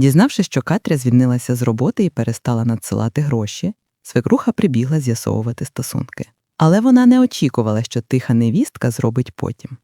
Дізнавшись, що Катря звільнилася з роботи і перестала надсилати гроші, свекруха прибігла з'ясовувати стосунки. Але вона не очікувала, що тиха невістка зробить потім.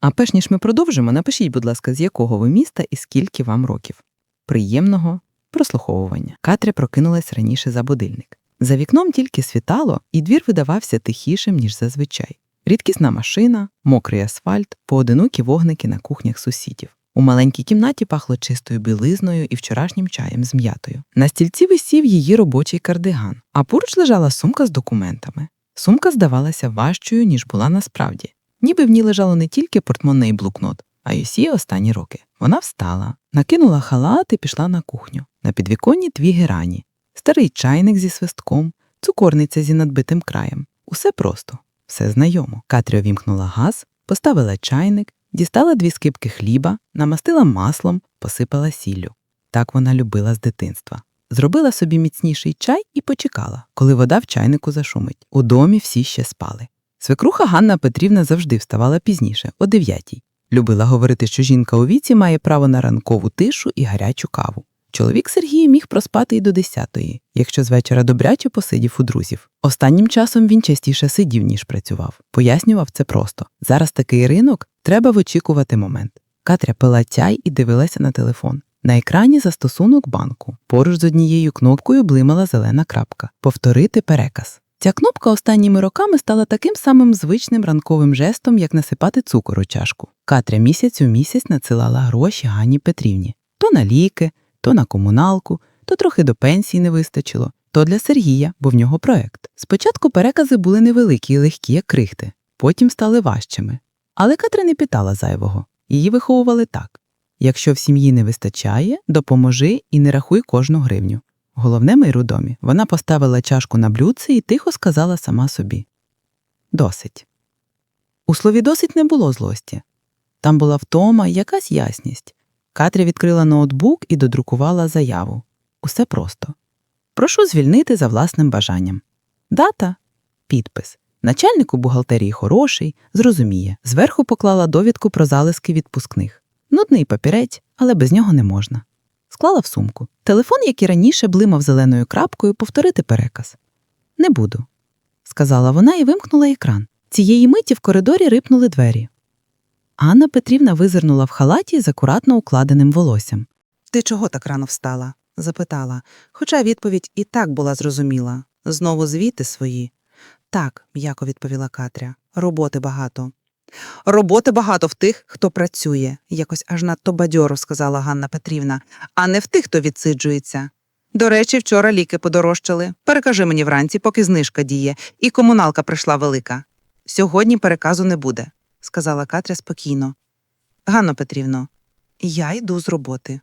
А перш ніж ми продовжимо, напишіть, будь ласка, з якого ви міста і скільки вам років. Приємного прослуховування. Катря прокинулась раніше за будильник. За вікном тільки світало, і двір видавався тихішим, ніж зазвичай. Рідкісна машина, мокрий асфальт, поодинокі вогники на кухнях сусідів. У маленькій кімнаті пахло чистою білизною і вчорашнім чаєм з м'ятою. На стільці висів її робочий кардиган, а поруч лежала сумка з документами. Сумка здавалася важчою, ніж була насправді. Ніби в ній лежало не тільки портмоне і блокнот, а й усі останні роки. Вона встала, накинула халат і пішла на кухню. На підвіконні дві герані, старий чайник зі свистком, цукорниця зі надбитим краєм. Усе просто, все знайомо. Катря вімкнула газ, поставила чайник, дістала дві скипки хліба, намастила маслом, посипала сіллю. Так вона любила з дитинства. Зробила собі міцніший чай і почекала, коли вода в чайнику зашумить. У домі всі ще спали. Свекруха Ганна Петрівна завжди вставала пізніше, о дев'ятій. Любила говорити, що жінка у віці має право на ранкову тишу і гарячу каву. Чоловік Сергій міг проспати й до десятої, якщо з вечора добряче посидів у друзів. Останнім часом він частіше сидів, ніж працював. Пояснював це просто. Зараз такий ринок, треба вичікувати момент. Катря пила чай і дивилася на телефон. На екрані застосунок банку. Поруч з однією кнопкою блимала зелена крапка Повторити переказ. Ця кнопка останніми роками стала таким самим звичним ранковим жестом, як насипати цукор у чашку. Катря місяць у місяць надсилала гроші Ганні Петрівні то на ліки, то на комуналку, то трохи до пенсії не вистачило, то для Сергія, бо в нього проект. Спочатку перекази були невеликі і легкі, як крихти, потім стали важчими. Але Катря не питала зайвого. Її виховували так: якщо в сім'ї не вистачає, допоможи і не рахуй кожну гривню. Головне мир у домі. Вона поставила чашку на блюдце і тихо сказала сама собі: Досить. У слові досить не було злості. Там була втома і якась ясність. Катря відкрила ноутбук і додрукувала заяву. Усе просто. Прошу звільнити за власним бажанням. Дата підпис. Начальник у бухгалтерії хороший, зрозуміє. Зверху поклала довідку про залишки відпускних. Нудний папірець, але без нього не можна. Склала в сумку. Телефон, як і раніше, блимав зеленою крапкою, повторити переказ. Не буду, сказала вона і вимкнула екран. Цієї миті в коридорі рипнули двері. Анна Петрівна визирнула в халаті з акуратно укладеним волоссям. Ти чого так рано встала? запитала, хоча відповідь і так була зрозуміла. Знову звіти свої. Так, м'яко відповіла Катря. Роботи багато. Роботи багато в тих, хто працює, якось аж надто бадьоро сказала Ганна Петрівна, а не в тих, хто відсиджується. До речі, вчора ліки подорожчали. Перекажи мені вранці, поки знижка діє, і комуналка прийшла велика. Сьогодні переказу не буде, сказала Катря спокійно. Ганно Петрівно, я йду з роботи.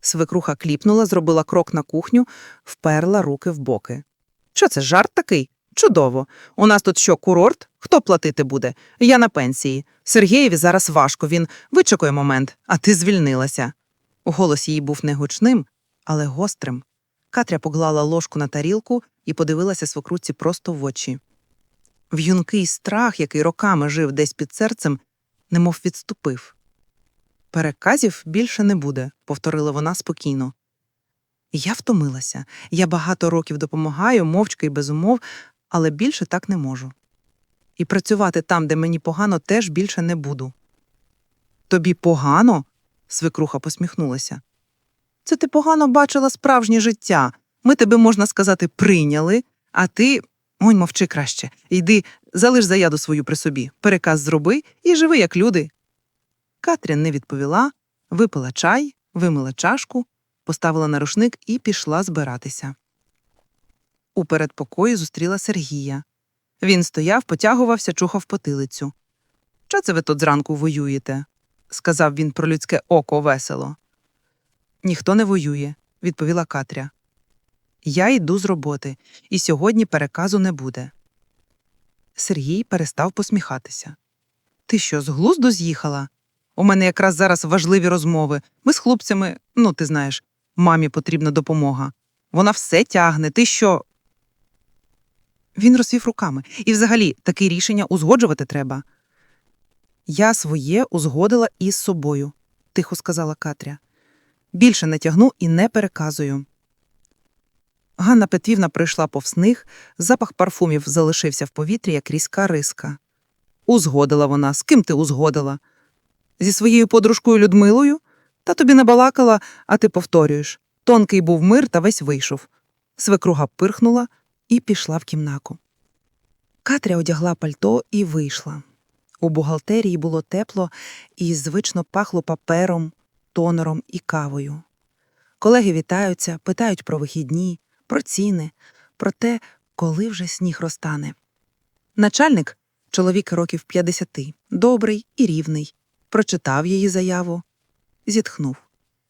Свекруха кліпнула, зробила крок на кухню, вперла руки в боки. Що це, жарт такий? Чудово. У нас тут що, курорт? Хто платити буде? Я на пенсії. Сергієві зараз важко, він вичекує момент, а ти звільнилася. Голос її був не гучним, але гострим. Катря поклала ложку на тарілку і подивилася свекруці просто в очі. В'юнкий страх, який роками жив десь під серцем, немов відступив. Переказів більше не буде, повторила вона спокійно. Я втомилася. Я багато років допомагаю, мовчки й без умов, але більше так не можу. І працювати там, де мені погано, теж більше не буду. Тобі погано? свекруха посміхнулася. Це ти погано бачила справжнє життя. Ми тебе, можна сказати, прийняли, а ти. Ой, мовчи краще. Йди, залиш заяду свою при собі, переказ зроби і живи, як люди. Катря не відповіла, випила чай, вимила чашку, поставила на рушник і пішла збиратися. У передпокої зустріла Сергія. Він стояв, потягувався, чухав потилицю. Що це ви тут зранку воюєте? сказав він про людське око весело. Ніхто не воює, відповіла Катря. Я йду з роботи, і сьогодні переказу не буде. Сергій перестав посміхатися. Ти що, з глузду з'їхала? У мене якраз зараз важливі розмови. Ми з хлопцями, ну, ти знаєш, мамі потрібна допомога. Вона все тягне. Ти що? Він розвів руками. І взагалі таке рішення узгоджувати треба. Я своє узгодила із собою, тихо сказала Катря. Більше не тягну і не переказую. Ганна Петрівна прийшла повз них, запах парфумів залишився в повітрі, як різка риска. Узгодила вона. З ким ти узгодила? Зі своєю подружкою Людмилою? Та тобі не балакала, а ти повторюєш. Тонкий був мир та весь вийшов. Свекруга пирхнула і пішла в кімнаку. Катря одягла пальто і вийшла. У бухгалтерії було тепло і звично пахло папером, тонером і кавою. Колеги вітаються, питають про вихідні, про ціни, про те, коли вже сніг розтане. Начальник, чоловік років 50, добрий і рівний, прочитав її заяву, зітхнув.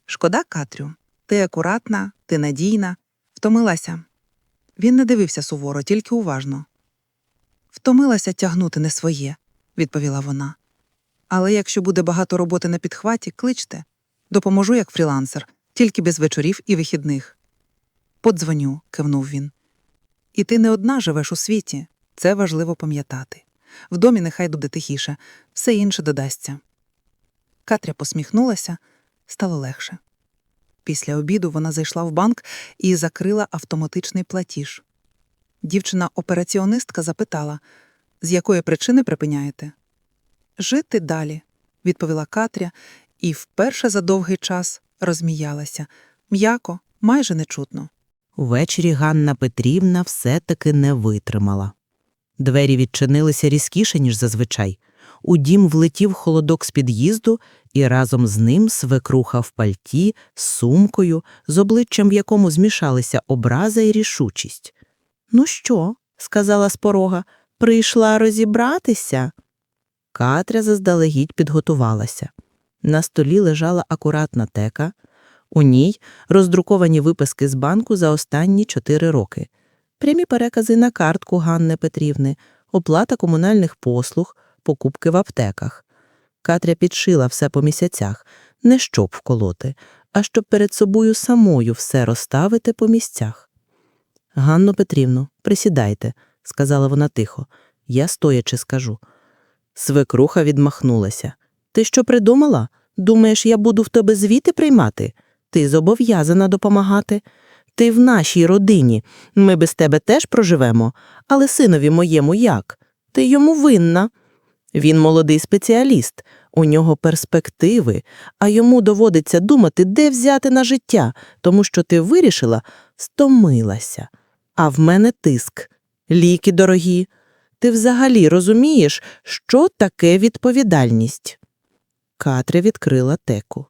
Шкода, Катрю, ти акуратна, ти надійна, втомилася. Він не дивився суворо, тільки уважно. Втомилася тягнути не своє, відповіла вона. Але якщо буде багато роботи на підхваті, кличте. Допоможу як фрілансер, тільки без вечорів і вихідних. Подзвоню, кивнув він. І ти не одна живеш у світі. Це важливо пам'ятати. В домі нехай буде тихіше, все інше додасться. Катря посміхнулася, стало легше. Після обіду вона зайшла в банк і закрила автоматичний платіж. Дівчина-операціонистка запитала, з якої причини припиняєте? Жити далі, відповіла Катря, і вперше за довгий час розміялася. М'яко, майже нечутно. Увечері Ганна Петрівна все-таки не витримала. Двері відчинилися різкіше, ніж зазвичай. У дім влетів холодок з під'їзду, і разом з ним свекруха в пальті, з сумкою, з обличчям, в якому змішалися образа і рішучість. Ну що? сказала з порога, прийшла розібратися. Катря заздалегідь підготувалася. На столі лежала акуратна тека. У ній роздруковані виписки з банку за останні чотири роки, прямі перекази на картку Ганни Петрівни, оплата комунальних послуг, покупки в аптеках. Катря підшила все по місяцях, не щоб вколоти, а щоб перед собою самою все розставити по місцях. Ганно Петрівну, присідайте, сказала вона тихо. Я стоячи скажу. Свекруха відмахнулася. Ти що придумала? Думаєш, я буду в тебе звіти приймати? Ти зобов'язана допомагати. Ти в нашій родині. Ми без тебе теж проживемо. Але синові моєму як? Ти йому винна. Він молодий спеціаліст, у нього перспективи, а йому доводиться думати, де взяти на життя, тому що ти вирішила, стомилася. А в мене тиск, ліки дорогі. Ти взагалі розумієш, що таке відповідальність? Катря відкрила теку.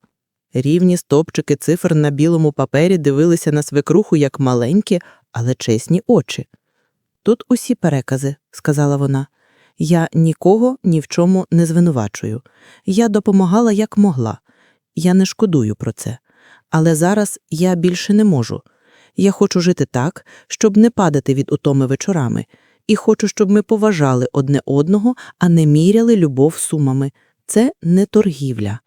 Рівні стопчики цифр на білому папері дивилися на свекруху як маленькі, але чесні очі. Тут усі перекази, сказала вона. Я нікого ні в чому не звинувачую. Я допомагала як могла. Я не шкодую про це. Але зараз я більше не можу. Я хочу жити так, щоб не падати від утоми вечорами, і хочу, щоб ми поважали одне одного, а не міряли любов сумами. Це не торгівля.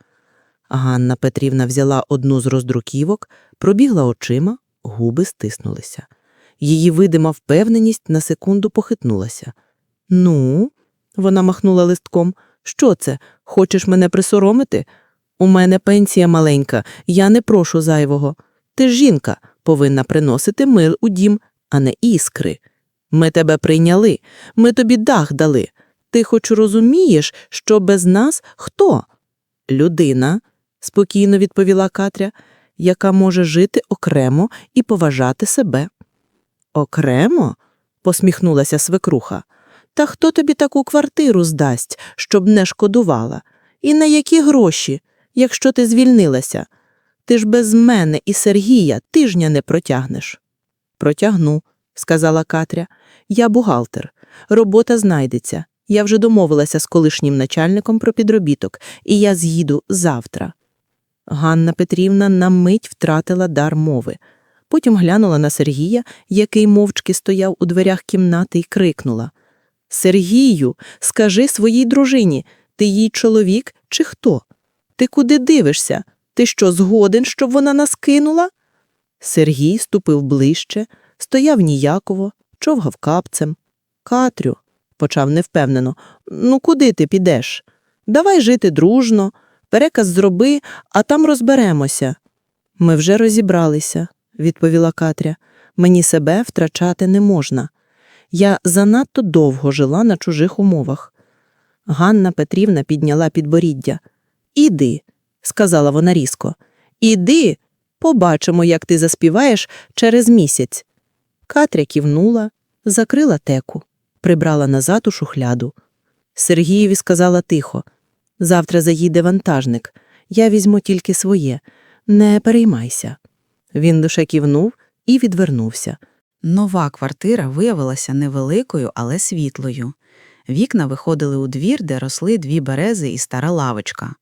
Ганна Петрівна взяла одну з роздруківок, пробігла очима, губи стиснулися. Її видима впевненість на секунду похитнулася. Ну, вона махнула листком. Що це? Хочеш мене присоромити? У мене пенсія маленька, я не прошу зайвого. Ти ж жінка, повинна приносити мир у дім, а не іскри. Ми тебе прийняли, ми тобі дах дали. Ти хоч розумієш, що без нас хто? Людина, спокійно відповіла Катря, яка може жити окремо і поважати себе. Окремо? посміхнулася свекруха. Та хто тобі таку квартиру здасть, щоб не шкодувала? І на які гроші, якщо ти звільнилася? Ти ж без мене і Сергія тижня не протягнеш. Протягну, сказала Катря. Я бухгалтер. Робота знайдеться. Я вже домовилася з колишнім начальником про підробіток, і я з'їду завтра. Ганна Петрівна на мить втратила дар мови. Потім глянула на Сергія, який мовчки стояв у дверях кімнати, і крикнула Сергію, скажи своїй дружині, ти їй чоловік чи хто? Ти куди дивишся? Ти що, згоден, щоб вона нас кинула? Сергій ступив ближче, стояв ніяково, човгав капцем. Катрю, почав невпевнено, ну куди ти підеш? Давай жити дружно, переказ зроби, а там розберемося. Ми вже розібралися, відповіла Катря. Мені себе втрачати не можна. Я занадто довго жила на чужих умовах. Ганна Петрівна підняла підборіддя. Іди, сказала вона різко. Іди, побачимо, як ти заспіваєш через місяць. Катря кивнула, закрила теку, прибрала назад у шухляду. Сергієві сказала тихо: Завтра заїде вантажник. Я візьму тільки своє. Не переймайся. Він душе кивнув і відвернувся. Нова квартира виявилася невеликою, але світлою. Вікна виходили у двір, де росли дві берези і стара лавочка.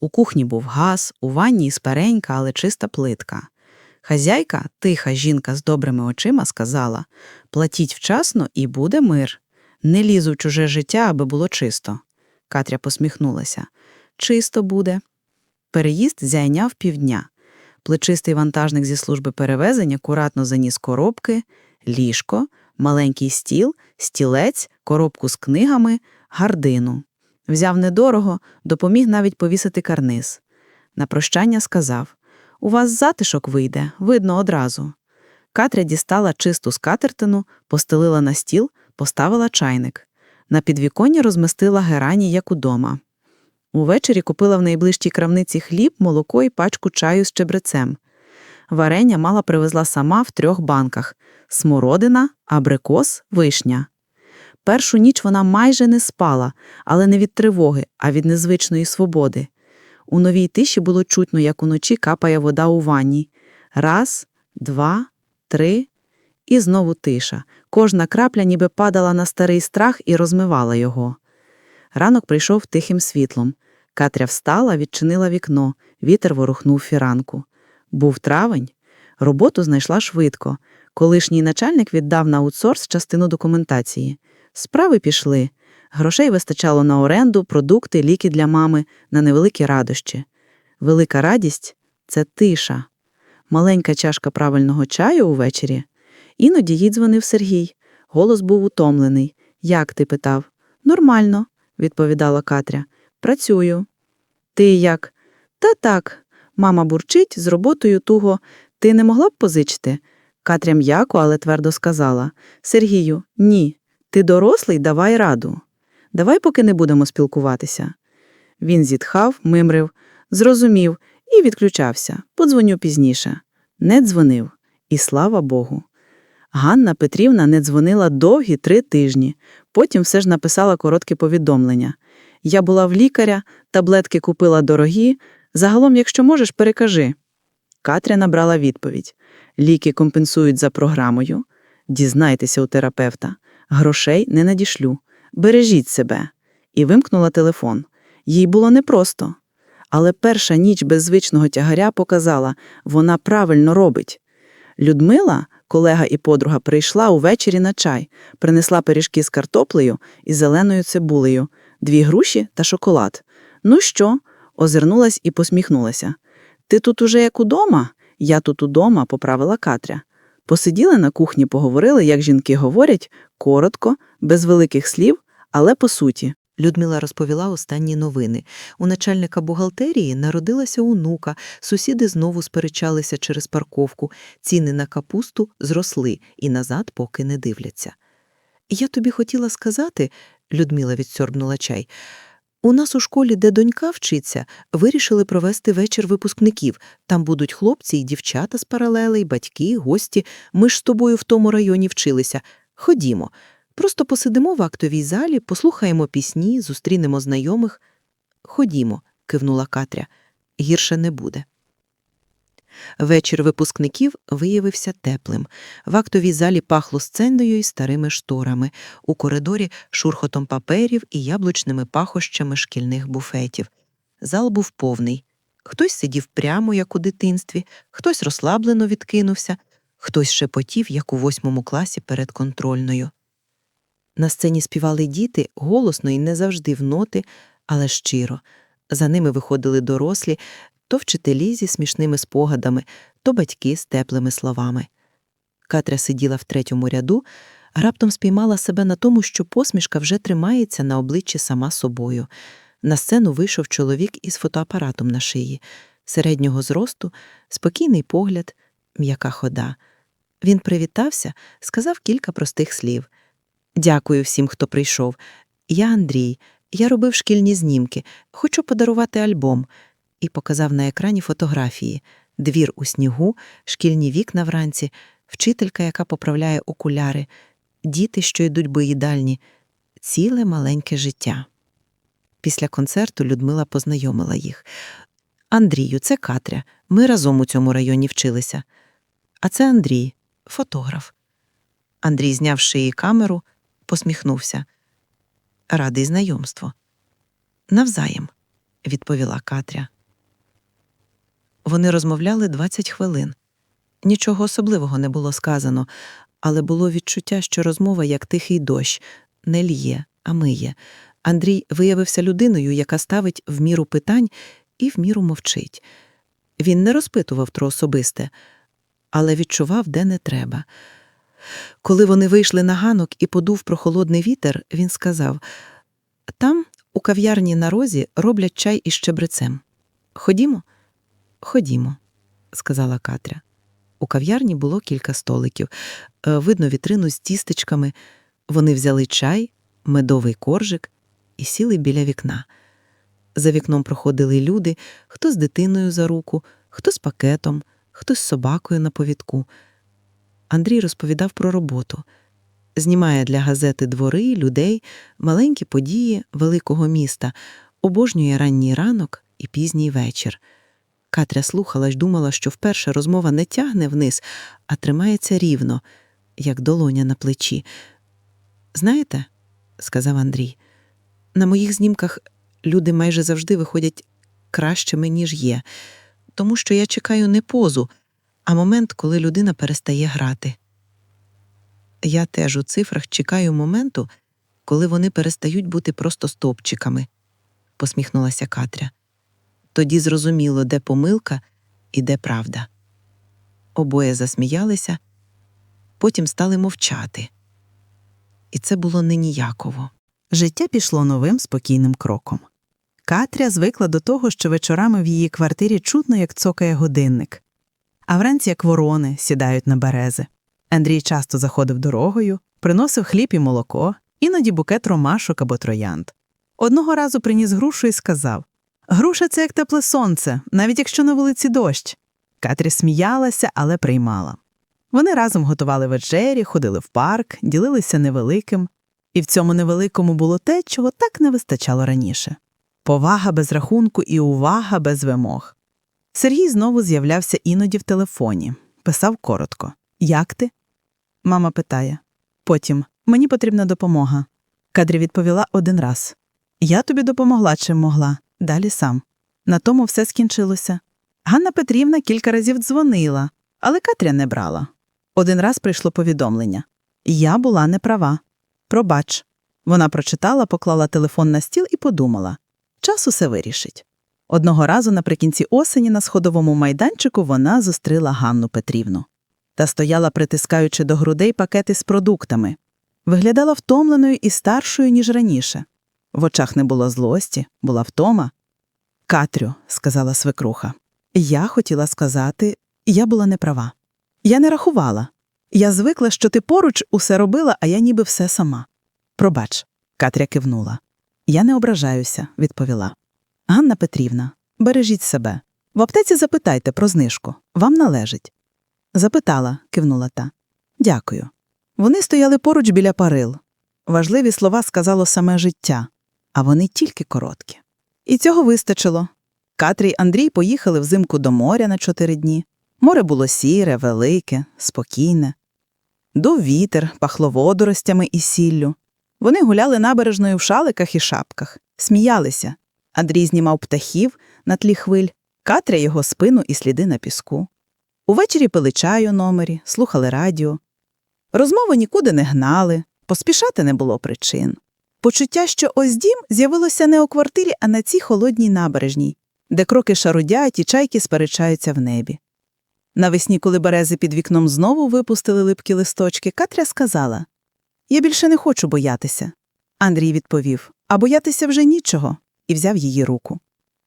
У кухні був газ, у ванні старенька, але чиста плитка. Хазяйка, тиха жінка з добрими очима, сказала платіть вчасно і буде мир. Не лізу в чуже життя, аби було чисто. Катря посміхнулася. Чисто буде. Переїзд зайняв півдня. Плечистий вантажник зі служби перевезення акуратно заніс коробки, ліжко, маленький стіл, стілець, коробку з книгами, гардину. Взяв недорого, допоміг навіть повісити карниз. На прощання сказав У вас затишок вийде, видно одразу. Катря дістала чисту скатертину, постелила на стіл, поставила чайник. На підвіконні розмістила герані, як удома. Увечері купила в найближчій крамниці хліб, молоко і пачку чаю з чебрецем. Варення мала привезла сама в трьох банках смородина, абрикос, вишня. Першу ніч вона майже не спала, але не від тривоги, а від незвичної свободи. У новій тиші було чутно, як уночі капає вода у ванні. Раз, два, три, і знову тиша. Кожна крапля ніби падала на старий страх і розмивала його. Ранок прийшов тихим світлом. Катря встала, відчинила вікно, вітер ворухнув фіранку. Був травень. Роботу знайшла швидко. Колишній начальник віддав на аутсорс частину документації. Справи пішли. Грошей вистачало на оренду, продукти, ліки для мами, на невеликі радощі. Велика радість це тиша. Маленька чашка правильного чаю увечері. Іноді їй дзвонив Сергій. Голос був утомлений. Як ти питав? Нормально, відповідала Катря. Працюю. Ти як? Та так. Мама бурчить з роботою туго. Ти не могла б позичити? Катря м'яко, але твердо сказала. Сергію, ні. Ти дорослий, давай раду. Давай поки не будемо спілкуватися. Він зітхав, мимрив, зрозумів і відключався. Подзвоню пізніше. Не дзвонив. І слава Богу. Ганна Петрівна не дзвонила довгі три тижні. Потім все ж написала коротке повідомлення. Я була в лікаря, таблетки купила дорогі. Загалом, якщо можеш, перекажи. Катря набрала відповідь. Ліки компенсують за програмою. Дізнайтеся у терапевта. Грошей не надішлю. Бережіть себе. І вимкнула телефон. Їй було непросто. Але перша ніч без звичного тягаря показала, вона правильно робить. Людмила, колега і подруга, прийшла увечері на чай, принесла пиріжки з картоплею і зеленою цибулею, дві груші та шоколад. Ну що? озирнулась і посміхнулася. Ти тут уже як удома? Я тут удома, поправила Катря. Посиділи на кухні, поговорили, як жінки говорять, коротко, без великих слів, але по суті. Людмила розповіла останні новини. У начальника бухгалтерії народилася онука, сусіди знову сперечалися через парковку, ціни на капусту зросли і назад поки не дивляться. Я тобі хотіла сказати, Людмила відсьорбнула чай, у нас у школі, де донька вчиться, вирішили провести вечір випускників. Там будуть хлопці і дівчата з паралелей, батьки, гості. Ми ж з тобою в тому районі вчилися. Ходімо. Просто посидимо в актовій залі, послухаємо пісні, зустрінемо знайомих. Ходімо, кивнула Катря. Гірше не буде. Вечір випускників виявився теплим. В актовій залі пахло сценою і старими шторами, у коридорі шурхотом паперів і яблучними пахощами шкільних буфетів. Зал був повний. Хтось сидів прямо, як у дитинстві, хтось розслаблено відкинувся, хтось шепотів, як у восьмому класі перед контрольною. На сцені співали діти голосно і не завжди в ноти, але щиро. За ними виходили дорослі, то вчителі зі смішними спогадами, то батьки з теплими словами. Катря сиділа в третьому ряду, раптом спіймала себе на тому, що посмішка вже тримається на обличчі сама собою. На сцену вийшов чоловік із фотоапаратом на шиї. середнього зросту, спокійний погляд, м'яка хода. Він привітався, сказав кілька простих слів. Дякую всім, хто прийшов. Я Андрій, я робив шкільні знімки, хочу подарувати альбом. І показав на екрані фотографії: двір у снігу, шкільні вікна вранці, вчителька, яка поправляє окуляри, діти, що йдуть боїдальні, ціле маленьке життя. Після концерту Людмила познайомила їх. Андрію, це Катря. Ми разом у цьому районі вчилися. А це Андрій, фотограф. Андрій зняв з шиї камеру, посміхнувся. Радий знайомству. Навзаєм, відповіла Катря. Вони розмовляли 20 хвилин. Нічого особливого не було сказано, але було відчуття, що розмова, як тихий дощ, не лє, а миє. Андрій виявився людиною, яка ставить в міру питань і в міру мовчить. Він не розпитував про особисте, але відчував, де не треба. Коли вони вийшли на ганок і подув прохолодний вітер, він сказав: Там, у кав'ярні на розі, роблять чай із щебрецем. Ходімо? Ходімо, сказала Катря. У кав'ярні було кілька столиків, Е, видно вітрину з тістечками. Вони взяли чай, медовий коржик і сіли біля вікна. За вікном проходили люди, хто з дитиною за руку, хто з пакетом, хто з собакою на повідку. Андрій розповідав про роботу. Знімає для газети двори, людей, маленькі події великого міста, обожнює ранній ранок і пізній вечір. Катря слухала й думала, що вперше розмова не тягне вниз, а тримається рівно, як долоня на плечі. Знаєте, сказав Андрій, на моїх знімках люди майже завжди виходять кращими, ніж є, тому що я чекаю не позу, а момент, коли людина перестає грати. Я теж у цифрах чекаю моменту, коли вони перестають бути просто стовпчиками, посміхнулася Катря. Тоді зрозуміло, де помилка і де правда. Обоє засміялися, потім стали мовчати. І це було не ніяково. Життя пішло новим спокійним кроком. Катря звикла до того, що вечорами в її квартирі чутно, як цокає годинник, а вранці, як ворони, сідають на берези. Андрій часто заходив дорогою, приносив хліб і молоко, іноді букет ромашок або троянд. Одного разу приніс грушу і сказав Груша це як тепле сонце, навіть якщо на вулиці дощ. Катря сміялася, але приймала. Вони разом готували вечері, ходили в парк, ділилися невеликим, і в цьому невеликому було те, чого так не вистачало раніше повага без рахунку і увага без вимог. Сергій знову з'являвся іноді в телефоні, писав коротко Як ти? Мама питає. Потім Мені потрібна допомога. Кадрі відповіла один раз Я тобі допомогла, чим могла, далі сам. На тому все скінчилося. Ганна Петрівна кілька разів дзвонила, але Катря не брала. Один раз прийшло повідомлення Я була неправа. Пробач. Вона прочитала, поклала телефон на стіл і подумала час усе вирішить. Одного разу наприкінці осені на сходовому майданчику вона зустріла Ганну Петрівну та стояла, притискаючи до грудей пакети з продуктами. Виглядала втомленою і старшою, ніж раніше. В очах не було злості, була втома. Катрю, сказала свекруха, я хотіла сказати, я була неправа. Я не рахувала. Я звикла, що ти поруч усе робила, а я ніби все сама. Пробач, Катря кивнула. Я не ображаюся, відповіла. Ганна Петрівна, бережіть себе. В аптеці запитайте про знижку. Вам належить. Запитала, кивнула та. Дякую. Вони стояли поруч біля парил. Важливі слова сказало саме життя, а вони тільки короткі. І цього вистачило. Катрі й Андрій поїхали взимку до моря на чотири дні. Море було сіре, велике, спокійне. Дув вітер, пахло водоростями і сіллю. Вони гуляли набережною в шаликах і шапках, сміялися. Андрій знімав птахів на тлі хвиль, Катря його спину і сліди на піску. Увечері пили чай у номері, слухали радіо. Розмови нікуди не гнали, поспішати не було причин. Почуття, що ось дім з'явилося не у квартирі, а на цій холодній набережній, де кроки шарудять і чайки сперечаються в небі. Навесні, коли берези під вікном знову випустили липкі листочки, Катря сказала Я більше не хочу боятися. Андрій відповів А боятися вже нічого, і взяв її руку.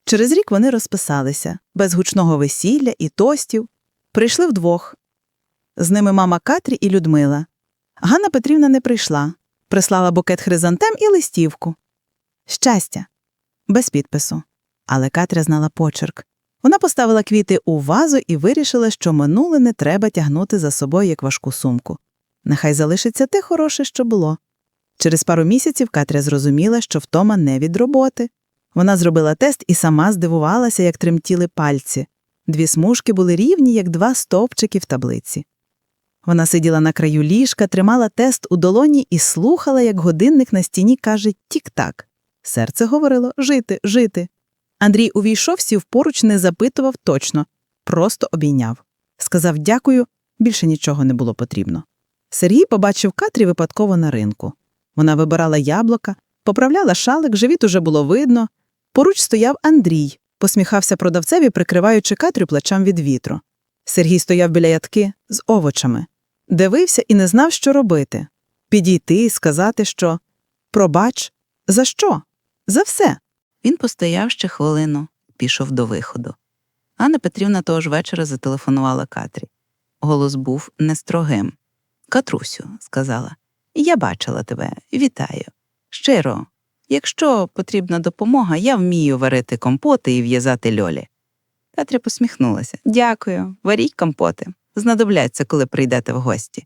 Через рік вони розписалися, без гучного весілля і тостів. Прийшли вдвох. З ними мама Катрі і Людмила. Ганна Петрівна не прийшла, прислала букет хризантем і листівку. Щастя. Без підпису. Але Катря знала почерк. Вона поставила квіти у вазу і вирішила, що минуле не треба тягнути за собою як важку сумку. Нехай залишиться те хороше, що було. Через пару місяців Катря зрозуміла, що втома не від роботи. Вона зробила тест і сама здивувалася, як тремтіли пальці. Дві смужки були рівні, як два стовпчики в таблиці. Вона сиділа на краю ліжка, тримала тест у долоні і слухала, як годинник на стіні каже тік-так. Серце говорило жити, жити. Андрій увійшов, сів поруч, не запитував точно, просто обійняв. Сказав дякую, більше нічого не було потрібно. Сергій побачив Катрі випадково на ринку. Вона вибирала яблука, поправляла шалик, живіт уже було видно. Поруч стояв Андрій, посміхався продавцеві, прикриваючи Катрю плечам від вітру. Сергій стояв біля ядки з овочами, дивився і не знав, що робити. Підійти і сказати, що пробач, за що? За все. Він постояв ще хвилину, пішов до виходу. Анна Петрівна того ж вечора зателефонувала Катрі. Голос був не строгим. Катрусю, сказала, я бачила тебе, вітаю. Щиро, якщо потрібна допомога, я вмію варити компоти і в'язати льолі. Катря посміхнулася. Дякую, варіть компоти. Знадобляться, коли прийдете в гості.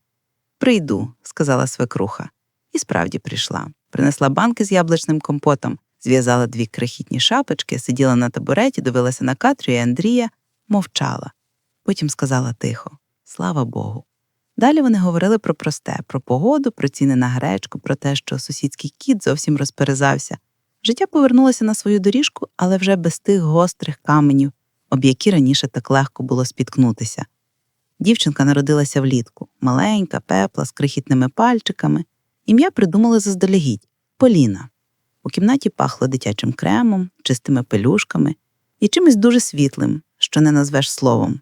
Прийду, сказала свекруха. І справді прийшла. Принесла банки з яблучним компотом, зв'язала дві крихітні шапочки, сиділа на табуреті, дивилася на Катрю і Андрія, мовчала. Потім сказала тихо: Слава Богу. Далі вони говорили про просте, про погоду, про ціни на гречку, про те, що сусідський кіт зовсім розперезався. Життя повернулося на свою доріжку, але вже без тих гострих каменів, об які раніше так легко було спіткнутися. Дівчинка народилася влітку, маленька, пепла, з крихітними пальчиками. Ім'я придумали заздалегідь Поліна. У кімнаті пахло дитячим кремом, чистими пелюшками і чимось дуже світлим, що не назвеш словом.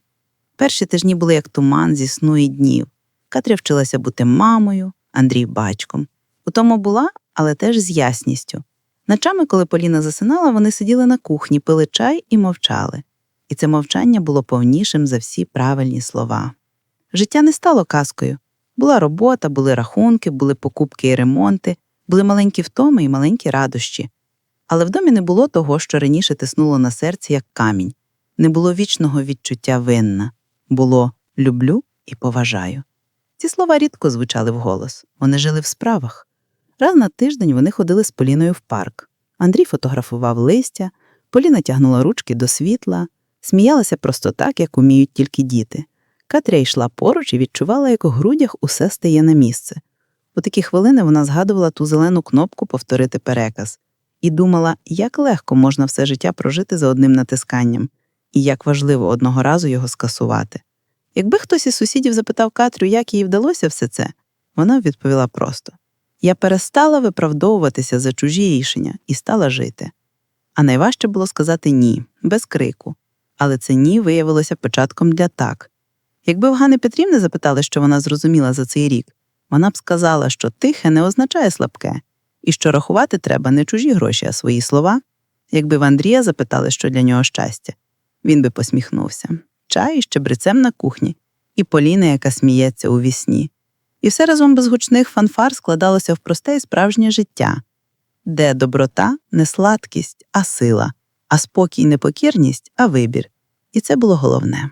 Перші тижні були як туман зі сну і днів. Катря вчилася бути мамою, Андрій батьком. У тому була, але теж з ясністю. Ночами, коли Поліна засинала, вони сиділи на кухні, пили чай і мовчали. І це мовчання було повнішим за всі правильні слова. Життя не стало казкою. Була робота, були рахунки, були покупки і ремонти, були маленькі втоми і маленькі радощі. Але в домі не було того, що раніше тиснуло на серці, як камінь. Не було вічного відчуття винна. Було люблю і поважаю. Ці слова рідко звучали вголос. Вони жили в справах. Раз на тиждень вони ходили з Поліною в парк. Андрій фотографував листя, Поліна тягнула ручки до світла, сміялася просто так, як уміють тільки діти. Катря йшла поруч і відчувала, як у грудях усе стає на місце. У такі хвилини вона згадувала ту зелену кнопку повторити переказ і думала, як легко можна все життя прожити за одним натисканням, і як важливо одного разу його скасувати. Якби хтось із сусідів запитав Катрю, як їй вдалося все це, вона відповіла просто: Я перестала виправдовуватися за чужі рішення і стала жити. А найважче було сказати ні, без крику. Але це ні виявилося початком для так. Якби в Гани Петрівни запитали, що вона зрозуміла за цей рік, вона б сказала, що тихе не означає слабке, і що рахувати треба не чужі гроші, а свої слова. Якби в Андрія запитали, що для нього щастя, він би посміхнувся. Чай із щебрецем на кухні, і Поліна, яка сміється у вісні. І все разом без гучних фанфар складалося в просте і справжнє життя, де доброта не сладкість, а сила, а спокій не покірність, а вибір. І це було головне.